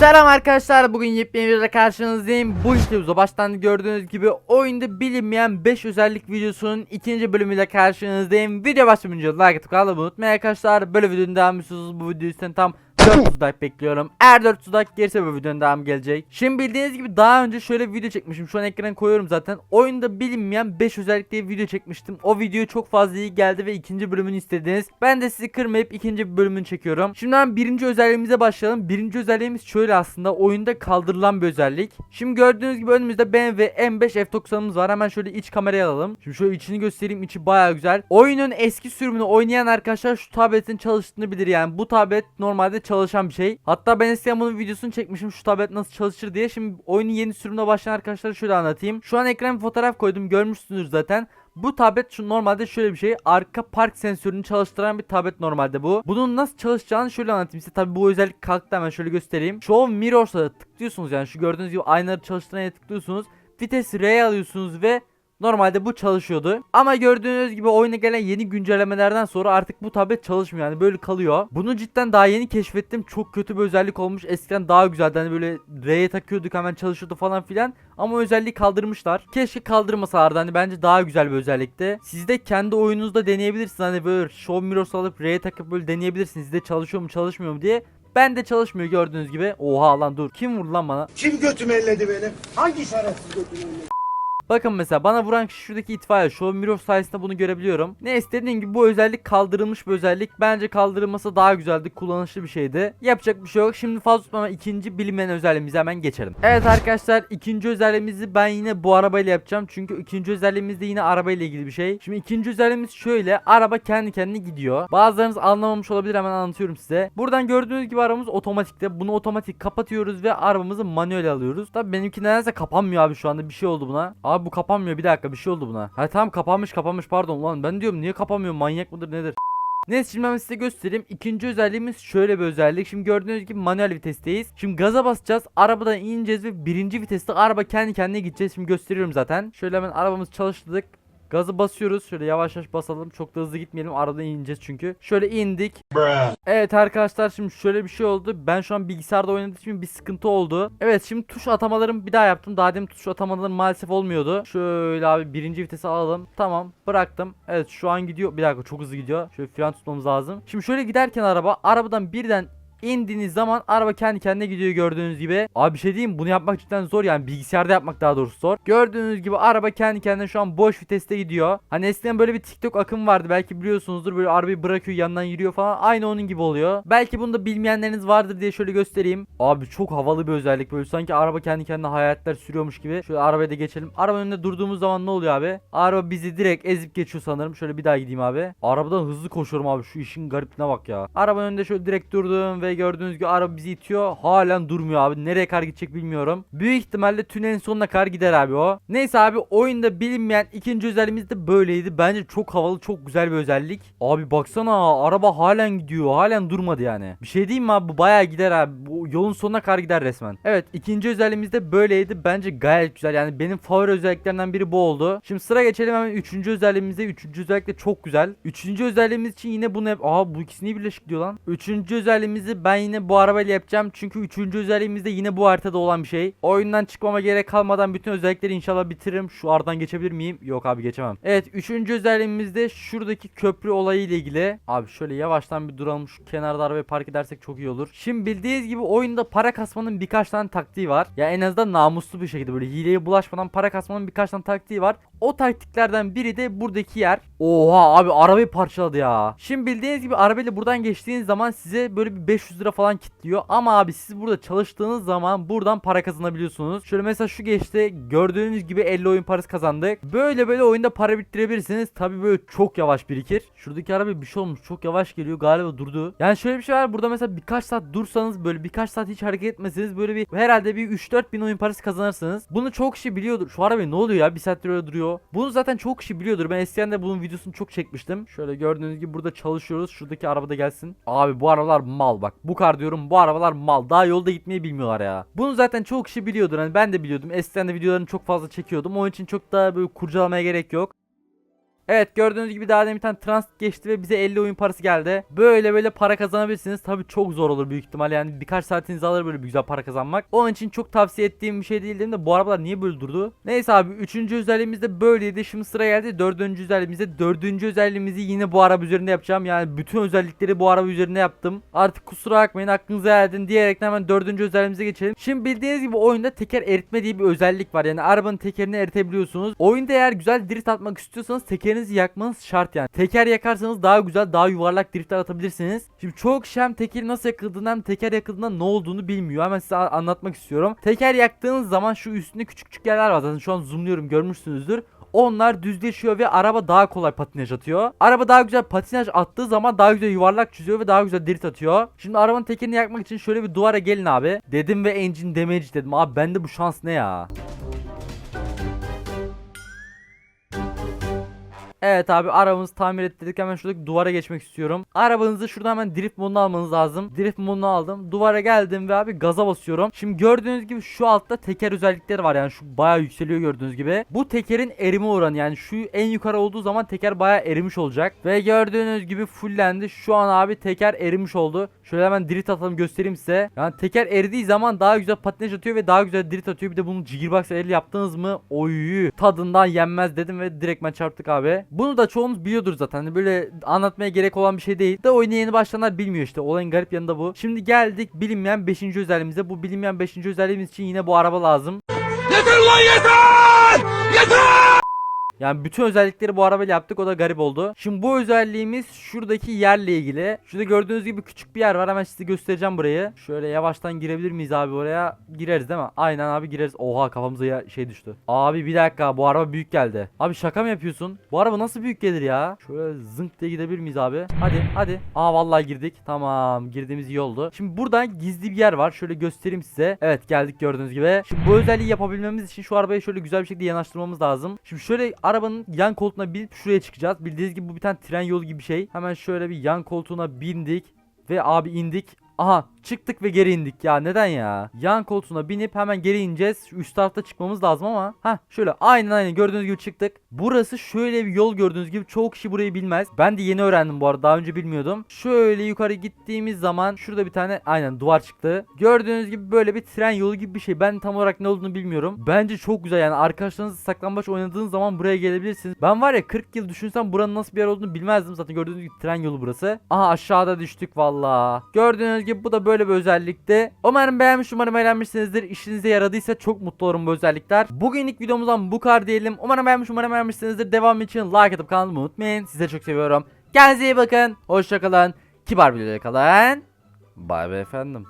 Selam arkadaşlar bugün yepyeni videoda karşınızdayım. Bu videomuzda baştan gördüğünüz gibi oyunda bilinmeyen 5 özellik videosunun ikinci bölümüyle karşınızdayım. Video başlamadan like atıp kanalıma unutmayın arkadaşlar. Böyle videonun istiyorsanız bu videoyu tam 400 like bekliyorum. Eğer 400 like gelirse bu videonun devamı gelecek. Şimdi bildiğiniz gibi daha önce şöyle bir video çekmişim. Şu an ekrana koyuyorum zaten. Oyunda bilinmeyen 5 özellik video çekmiştim. O video çok fazla iyi geldi ve ikinci bölümünü istediniz. Ben de sizi kırmayıp ikinci bir bölümünü çekiyorum. Şimdi hemen birinci özelliğimize başlayalım. Birinci özelliğimiz şöyle aslında. Oyunda kaldırılan bir özellik. Şimdi gördüğünüz gibi önümüzde BMW M5 F90'ımız var. Hemen şöyle iç kameraya alalım. Şimdi şöyle içini göstereyim. İçi baya güzel. Oyunun eski sürümünü oynayan arkadaşlar şu tabletin çalıştığını bilir yani. Bu tablet normalde çalışan bir şey Hatta ben eskiden bunun videosunu çekmişim şu tablet nasıl çalışır diye Şimdi oyunun yeni sürümüne başlayan arkadaşlara şöyle anlatayım Şu an ekran fotoğraf koydum görmüşsünüz zaten bu tablet şu normalde şöyle bir şey. Arka park sensörünü çalıştıran bir tablet normalde bu. Bunun nasıl çalışacağını şöyle anlatayım size. Tabi bu özellik kalktı hemen şöyle göstereyim. Show Mirrors'a tıklıyorsunuz yani şu gördüğünüz gibi aynaları çalıştıran yere tıklıyorsunuz. Vites R'ye alıyorsunuz ve Normalde bu çalışıyordu. Ama gördüğünüz gibi oyuna gelen yeni güncellemelerden sonra artık bu tablet çalışmıyor yani böyle kalıyor. Bunu cidden daha yeni keşfettim. Çok kötü bir özellik olmuş. Eskiden daha güzeldi. Hani böyle R'ye takıyorduk hemen çalışıyordu falan filan. Ama özelliği kaldırmışlar. Keşke kaldırmasalardı. Hani bence daha güzel bir özellikti. Siz de kendi oyununuzda deneyebilirsiniz. Hani böyle Show Mirrors alıp R'ye takıp böyle deneyebilirsiniz. Sizde çalışıyor mu çalışmıyor mu diye. Ben de çalışmıyor gördüğünüz gibi. Oha lan dur. Kim vurdu lan bana? Kim götümü elledi benim? Hangi şerefsiz götümü elledi? Bakın mesela bana vuran kişi şuradaki itfaiye. Show Mirror sayesinde bunu görebiliyorum. Neyse dediğim gibi bu özellik kaldırılmış bir özellik. Bence kaldırılması daha güzeldi. Kullanışlı bir şeydi. Yapacak bir şey yok. Şimdi fazla tutmama ikinci bilinmeyen özelliğimize hemen geçelim. Evet arkadaşlar ikinci özelliğimizi ben yine bu arabayla yapacağım. Çünkü ikinci özelliğimiz de yine arabayla ilgili bir şey. Şimdi ikinci özelliğimiz şöyle. Araba kendi kendine gidiyor. Bazılarınız anlamamış olabilir hemen anlatıyorum size. Buradan gördüğünüz gibi arabamız otomatikte. Bunu otomatik kapatıyoruz ve arabamızı manuel alıyoruz. Tabi benimki nedense kapanmıyor abi şu anda. Bir şey oldu buna. Abi bu kapanmıyor bir dakika bir şey oldu buna. Ha tamam kapanmış kapanmış pardon lan. Ben diyorum niye kapanmıyor manyak mıdır nedir? Neyse şimdi ben size göstereyim. İkinci özelliğimiz şöyle bir özellik. Şimdi gördüğünüz gibi manuel vitesteyiz. Şimdi gaza basacağız. Arabadan ineceğiz ve birinci viteste araba kendi kendine gideceğiz. Şimdi gösteriyorum zaten. Şöyle hemen arabamızı çalıştırdık. Gazı basıyoruz. Şöyle yavaş yavaş basalım. Çok da hızlı gitmeyelim. Aradan ineceğiz çünkü. Şöyle indik. Evet arkadaşlar şimdi şöyle bir şey oldu. Ben şu an bilgisayarda oynadığım için bir sıkıntı oldu. Evet şimdi tuş atamalarımı bir daha yaptım. Daha demin tuş atamalarım maalesef olmuyordu. Şöyle abi birinci vitesi alalım. Tamam bıraktım. Evet şu an gidiyor. Bir dakika çok hızlı gidiyor. Şöyle fren tutmamız lazım. Şimdi şöyle giderken araba arabadan birden indiğiniz zaman araba kendi kendine gidiyor gördüğünüz gibi. Abi bir şey diyeyim bunu yapmak cidden zor yani bilgisayarda yapmak daha doğrusu zor. Gördüğünüz gibi araba kendi kendine şu an boş viteste gidiyor. Hani eskiden böyle bir TikTok akım vardı belki biliyorsunuzdur böyle arabayı bırakıyor yandan yürüyor falan aynı onun gibi oluyor. Belki bunu da bilmeyenleriniz vardır diye şöyle göstereyim. Abi çok havalı bir özellik böyle sanki araba kendi kendine hayaletler sürüyormuş gibi. Şöyle arabaya da geçelim. Arabanın önünde durduğumuz zaman ne oluyor abi? Araba bizi direkt ezip geçiyor sanırım. Şöyle bir daha gideyim abi. Arabadan hızlı koşuyorum abi şu işin garipliğine bak ya. Arabanın önünde şöyle direkt durdum ve gördüğünüz gibi araba bizi itiyor. Halen durmuyor abi. Nereye kadar gidecek bilmiyorum. Büyük ihtimalle tünelin sonuna kadar gider abi o. Neyse abi oyunda bilinmeyen ikinci özelliğimiz de böyleydi. Bence çok havalı çok güzel bir özellik. Abi baksana araba halen gidiyor. Halen durmadı yani. Bir şey diyeyim mi abi bu bayağı gider abi. Bu yolun sonuna kadar gider resmen. Evet ikinci özelliğimiz de böyleydi. Bence gayet güzel. Yani benim favori özelliklerinden biri bu oldu. Şimdi sıra geçelim hemen üçüncü özelliğimize. Üçüncü özellik de çok güzel. Üçüncü özelliğimiz için yine bunu hep... Aa bu ikisini birleşik diyor lan. Üçüncü özelliğimizi ben yine bu arabayla yapacağım. Çünkü üçüncü özelliğimiz de yine bu haritada olan bir şey. Oyundan çıkmama gerek kalmadan bütün özellikleri inşallah bitiririm. Şu aradan geçebilir miyim? Yok abi geçemem. Evet üçüncü özelliğimiz de şuradaki köprü olayı ile ilgili. Abi şöyle yavaştan bir duralım. Şu kenarda arabayı park edersek çok iyi olur. Şimdi bildiğiniz gibi oyunda para kasmanın birkaç tane taktiği var. Ya en azından namuslu bir şekilde böyle hileye bulaşmadan para kasmanın birkaç tane taktiği var. O taktiklerden biri de buradaki yer. Oha abi arabayı parçaladı ya. Şimdi bildiğiniz gibi arabayla buradan geçtiğiniz zaman size böyle bir 500 lira falan kitliyor. Ama abi siz burada çalıştığınız zaman buradan para kazanabiliyorsunuz. Şöyle mesela şu geçti. Gördüğünüz gibi 50 oyun parası kazandık. Böyle böyle oyunda para biriktirebilirsiniz. Tabi böyle çok yavaş birikir. Şuradaki araba bir şey olmuş. Çok yavaş geliyor. Galiba durdu. Yani şöyle bir şey var. Burada mesela birkaç saat dursanız böyle birkaç saat hiç hareket etmeseniz böyle bir herhalde bir 3-4 bin oyun parası kazanırsınız. Bunu çok kişi biliyordur. Şu araba ne oluyor ya? Bir saattir öyle duruyor. Bunu zaten çok kişi biliyordur. Ben eskiden de bunun videosunu çok çekmiştim. Şöyle gördüğünüz gibi burada çalışıyoruz. Şuradaki araba da gelsin. Abi bu arabalar mal bak. Bu kar diyorum. Bu arabalar mal. Daha yolda gitmeyi bilmiyorlar ya. Bunu zaten çok kişi biliyordur. Hani ben de biliyordum. Eskiden de videolarını çok fazla çekiyordum. Onun için çok daha böyle kurcalamaya gerek yok. Evet gördüğünüz gibi daha demin bir tane trans geçti ve bize 50 oyun parası geldi. Böyle böyle para kazanabilirsiniz. Tabi çok zor olur büyük ihtimal yani birkaç saatinizi alır böyle bir güzel para kazanmak. Onun için çok tavsiye ettiğim bir şey değil dedim de bu arabalar niye böyle durdu? Neyse abi 3. özelliğimiz de böyleydi. Şimdi sıra geldi 4. özelliğimize. 4. özelliğimizi yine bu araba üzerinde yapacağım. Yani bütün özellikleri bu araba üzerinde yaptım. Artık kusura bakmayın hakkınızı helal edin diyerek hemen 4. özelliğimize geçelim. Şimdi bildiğiniz gibi oyunda teker eritme diye bir özellik var. Yani arabanın tekerini eritebiliyorsunuz. Oyunda eğer güzel drift atmak istiyorsanız tekerinizi yakmanız şart yani. Teker yakarsanız daha güzel daha yuvarlak driftler atabilirsiniz. Şimdi çoğu kişi hem tekeri nasıl yakıldığını hem teker yakıldığında ne olduğunu bilmiyor. Hemen size anlatmak istiyorum. Teker yaktığınız zaman şu üstünde küçük küçük yerler var. Zaten şu an zoomluyorum görmüşsünüzdür. Onlar düzleşiyor ve araba daha kolay patinaj atıyor. Araba daha güzel patinaj attığı zaman daha güzel yuvarlak çiziyor ve daha güzel drift atıyor. Şimdi arabanın tekerini yakmak için şöyle bir duvara gelin abi. Dedim ve engine damage dedim. Abi bende bu şans ne ya? Evet abi arabamızı tamir ettirdik hemen şuradaki duvara geçmek istiyorum. Arabanızı şuradan hemen drift modunu almanız lazım. Drift modunu aldım. Duvara geldim ve abi gaza basıyorum. Şimdi gördüğünüz gibi şu altta teker özellikleri var yani şu bayağı yükseliyor gördüğünüz gibi. Bu tekerin erime oranı yani şu en yukarı olduğu zaman teker bayağı erimiş olacak. Ve gördüğünüz gibi fullendi. Şu an abi teker erimiş oldu. Şöyle hemen drift atalım göstereyim size. Yani teker eridiği zaman daha güzel patinaj atıyor ve daha güzel drift atıyor. Bir de bunu Jiggerbox el yaptınız mı? Oy tadından yenmez dedim ve direktmen çarptık abi. Bunu da çoğunuz biliyordur zaten. Hani böyle anlatmaya gerek olan bir şey değil. De oyuna yeni başlayanlar bilmiyor işte. Olayın garip yanında bu. Şimdi geldik bilinmeyen 5. özelliğimize. Bu bilinmeyen 5. özelliğimiz için yine bu araba lazım. Yeter lan yeter! Yeter! Yani bütün özellikleri bu arabayla yaptık o da garip oldu. Şimdi bu özelliğimiz şuradaki yerle ilgili. Şurada gördüğünüz gibi küçük bir yer var hemen size göstereceğim burayı. Şöyle yavaştan girebilir miyiz abi oraya? Gireriz değil mi? Aynen abi gireriz. Oha kafamıza şey düştü. Abi bir dakika bu araba büyük geldi. Abi şaka mı yapıyorsun? Bu araba nasıl büyük gelir ya? Şöyle zınk diye gidebilir miyiz abi? Hadi hadi. Aa vallahi girdik. Tamam girdiğimiz iyi oldu. Şimdi buradan gizli bir yer var. Şöyle göstereyim size. Evet geldik gördüğünüz gibi. Şimdi bu özelliği yapabilmemiz için şu arabayı şöyle güzel bir şekilde yanaştırmamız lazım. Şimdi şöyle arabanın yan koltuğuna binip şuraya çıkacağız. Bildiğiniz gibi bu bir tane tren yolu gibi bir şey. Hemen şöyle bir yan koltuğuna bindik. Ve abi indik. Aha çıktık ve geri indik ya neden ya? Yan koltuğuna binip hemen geri ineceğiz. Üst tarafta çıkmamız lazım ama. Ha şöyle aynen aynen gördüğünüz gibi çıktık. Burası şöyle bir yol gördüğünüz gibi çoğu kişi burayı bilmez. Ben de yeni öğrendim bu arada daha önce bilmiyordum. Şöyle yukarı gittiğimiz zaman şurada bir tane aynen duvar çıktı. Gördüğünüz gibi böyle bir tren yolu gibi bir şey. Ben tam olarak ne olduğunu bilmiyorum. Bence çok güzel yani arkadaşlarınızla saklambaç oynadığınız zaman buraya gelebilirsiniz. Ben var ya 40 yıl düşünsem buranın nasıl bir yer olduğunu bilmezdim. Zaten gördüğünüz gibi tren yolu burası. Aha aşağıda düştük valla. Gördüğünüz gibi bu da böyle bir özellikte. Umarım beğenmiş umarım eğlenmişsinizdir. İşinize yaradıysa çok mutlu olurum bu özellikler. Bugünlük videomuzdan bu kadar diyelim. Umarım beğenmiş umarım eğlenmişsinizdir. Devam için like atıp kanalıma unutmayın. Size çok seviyorum. Kendinize iyi bakın. Hoşçakalın. Kibar bir videoda kalın. Bay bay efendim.